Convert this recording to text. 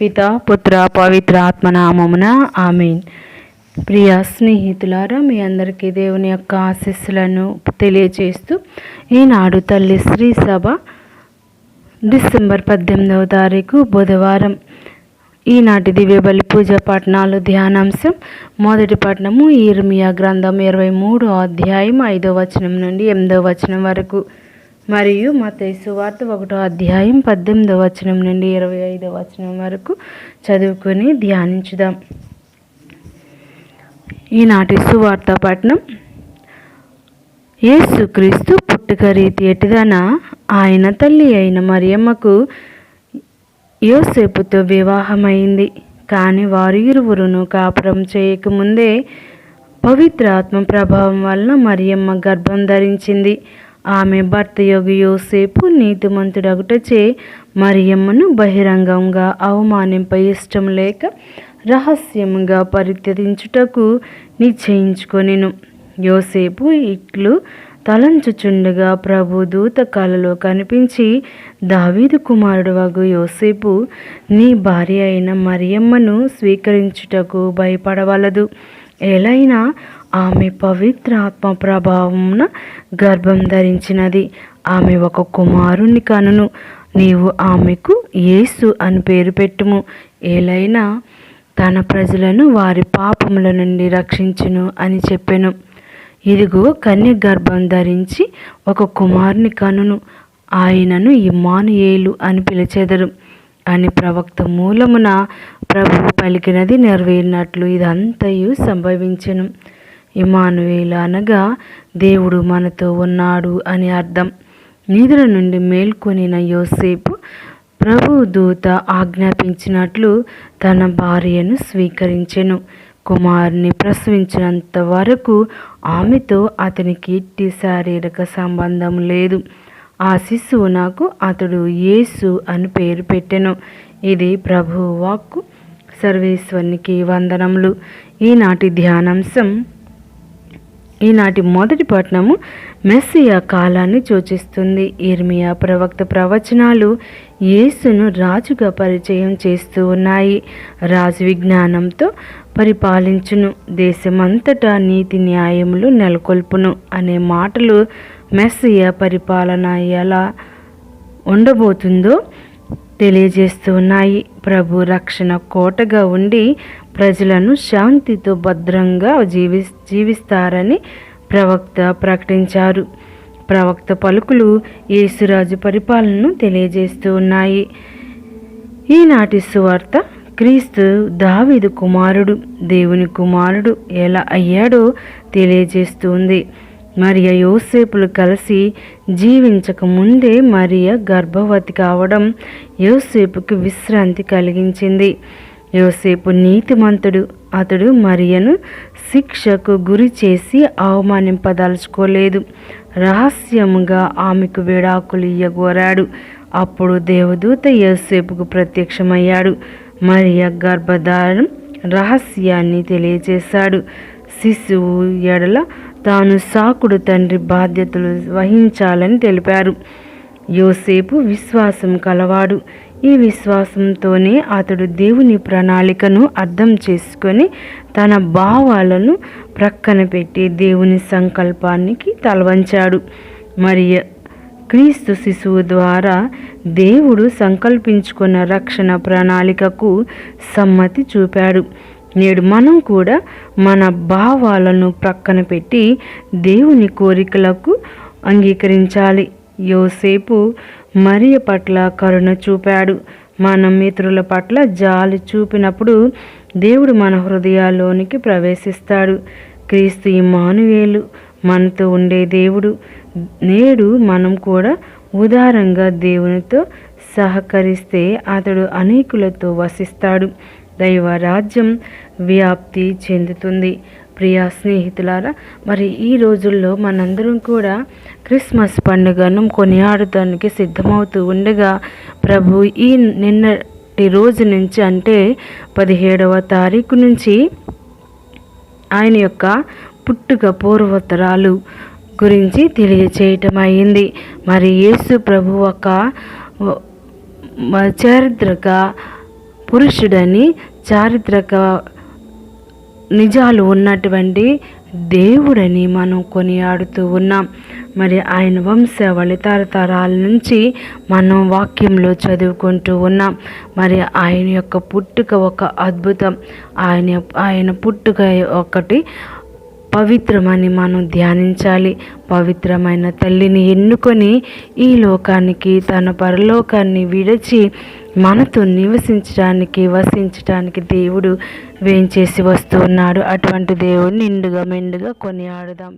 పిత పుత్ర పవిత్ర ఆత్మనామమున ఆమెన్. ప్రియ స్నేహితులారా మీ అందరికీ దేవుని యొక్క ఆశీస్సులను తెలియజేస్తూ ఈనాడు తల్లి శ్రీ సభ డిసెంబర్ పద్దెనిమిదవ తారీఖు బుధవారం. ఈనాటి దివ్య బలి పూజ పట్టణాలు ధ్యానాంశం. మొదటి పట్టణము ఈర్మియా గ్రంథం ఇరవై మూడు అధ్యాయం ఐదో వచనం నుండి ఎనిమిదో వచనం వరకు. మరియు మతయి సువార్త ఒకటో అధ్యాయం పద్దెనిమిదో వచనం నుండి ఇరవై ఐదో వచనం వరకు చదువుకొని ధ్యానించుదాం. ఈనాటి సువార్త పట్నం యేసుక్రీస్తు పుట్టుక రీతి ఎటుదన ఆయన తల్లి అయిన మరియమ్మకు యోసేపుతో వివాహమైంది. కానీ వారు ఇరువురును కాపురం చేయకముందే పవిత్ర ఆత్మ ప్రభావం వలన మరియమ్మ గర్భం ధరించింది. ఆమె భర్త యోగి యోసేపు నీతిమంతుడగుటచే మరియమ్మను బహిరంగంగా అవమానింప ఇష్టం లేక రహస్యముగా పరిత్యజించుటకు నిశ్చయించుకొనిను. యోసేపు ఇట్లు తలంచుచుండగా ప్రభు దూత కలలో కనిపించి దావీదు కుమారుడు వగు యోసేపు నీ భార్య అయిన మరియమ్మను స్వీకరించుటకు భయపడవలదు. ఎలైనా ఆమె పవిత్ర ఆత్మ ప్రభావమున గర్భం ధరించినది. ఆమె ఒక కుమారుణ్ణి కనును. నీవు ఆమెకు యేసు అని పేరు పెట్టుము. ఏలైనా తన ప్రజలను వారి పాపముల నుండి రక్షించును అని చెప్పెను. ఇదిగో కన్య గర్భం ధరించి ఒక కుమారుని కనును. ఆయనను ఇమానుయేలు అని పిలిచెదరు. అని ప్రవక్త మూలమున ప్రభువు పలికినది నెరవేరినట్లు ఇదంతయు సంభవించెను. ఇమానువేలు అనగా దేవుడు మనతో ఉన్నాడు అని అర్థం. నిద్ర నుండి మేల్కొనిన యోసేపు ప్రభు దూత ఆజ్ఞాపించినట్లు తన భార్యను స్వీకరించెను. కుమారుని ప్రసవించినంత వరకు ఆమెతో అతనికి ఇట్టి శారీరక సంబంధం లేదు. ఆ శిశువు నాకు అతడు యేసు అని పేరు పెట్టెను. ఇది ప్రభు వాక్కు. సర్వేశ్వరునికి వందనములు. ఈనాటి ధ్యానాంశం ఈనాటి మొదటి పట్టణము మెస్సియా కాలాన్ని సూచిస్తుంది. ఇర్మియా ప్రవక్త ప్రవచనాలు యేసును రాజుగా పరిచయం చేస్తూ ఉన్నాయి. రాజు విజ్ఞానంతో పరిపాలించును. దేశమంతటా నీతి న్యాయములు నెలకొల్పును అనే మాటలు మెస్సియా పరిపాలన ఎలా ఉండబోతుందో తెలియజేస్తూ ఉన్నాయి. ప్రభు రక్షణ కోటగా ఉండి ప్రజలను శాంతితో భద్రంగా జీవి జీవిస్తారని ప్రవక్త ప్రకటించారు. ప్రవక్త పలుకులు యేసురాజు పరిపాలనను తెలియజేస్తూ ఉన్నాయి. ఈనాటి సువార్త క్రీస్తు దావిదు కుమారుడు దేవుని కుమారుడు ఎలా అయ్యాడో తెలియజేస్తుంది. మరియ యోసేపులు కలిసి జీవించక ముందే మరియ గర్భవతి కావడం యోసేపుకు విశ్రాంతి కలిగించింది. యోసేపు నీతిమంతుడు అతడు మరియను శిక్షకు గురి చేసి అవమానింపదలుచుకోలేదు. రహస్యముగా ఆమెకు విడాకులు ఇయ్యగోరాడు అప్పుడు దేవదూత యోసేపుకు ప్రత్యక్షమయ్యాడు. మరియ గర్భధారణం రహస్యాన్ని తెలియజేశాడు శిశువు ఎడల తాను సాకుడు తండ్రి బాధ్యతలు వహించాలని తెలిపారు. యోసేపు విశ్వాసం కలవాడు. ఈ విశ్వాసంతోనే అతడు దేవుని ప్రణాళికను అర్థం చేసుకొని తన భావాలను ప్రక్కన పెట్టి దేవుని సంకల్పానికి తలవంచాడు. మరి క్రీస్తు శిశువు ద్వారా దేవుడు సంకల్పించుకున్న రక్షణ ప్రణాళికకు సమ్మతి చూపాడు. నేడు మనం కూడా మన భావాలను ప్రక్కన పెట్టి దేవుని కోరికలకు అంగీకరించాలి. యోసేపు మరియ పట్ల కరుణ చూపాడు. మనం మిత్రుల పట్ల జాలి చూపినప్పుడు దేవుడు మన హృదయాల్లోనికి ప్రవేశిస్తాడు. క్రీస్తు ఇమానువేలు మనతో ఉండే దేవుడు. నేడు మనం కూడా ఉదారంగా దేవునితో సహకరిస్తే అతడు అనేకులతో వసిస్తాడు. దైవ రాజ్యం వ్యాప్తి చెందుతుంది. ప్రియ స్నేహితులారా మరి ఈ రోజుల్లో మనందరం కూడా క్రిస్మస్ పండుగను కొనియాడటానికి సిద్ధమవుతూ ఉండగా ప్రభు ఈ నిన్నటి రోజు నుంచి అంటే పదిహేడవ తారీఖు నుంచి ఆయన యొక్క పుట్టుక పూర్వోత్తరాలు గురించి తెలియచేయటం అయింది. మరి యేసు ప్రభు ఒక చారిత్రక పురుషుడని చారిత్రక నిజాలు ఉన్నటువంటి దేవుడని మనం కొనియాడుతూ ఉన్నాం. మరి ఆయన వంశావళి తరతరాల నుంచి మనం వాక్యంలో చదువుకుంటూ ఉన్నాం. మరి ఆయన యొక్క పుట్టుక ఒక అద్భుతం. ఆయన ఆయన పుట్టుక ఒకటి పవిత్రమని మనం ధ్యానించాలి. పవిత్రమైన తల్లిని ఎన్నుకొని ఈ లోకానికి తన పరలోకాన్ని విడిచి మనతో నివసించడానికి వసించడానికి దేవుడు వేంచేసి వస్తున్నాడు అటువంటి దేవుడిని నిండుగా మెండుగా కొనియాడుదాం.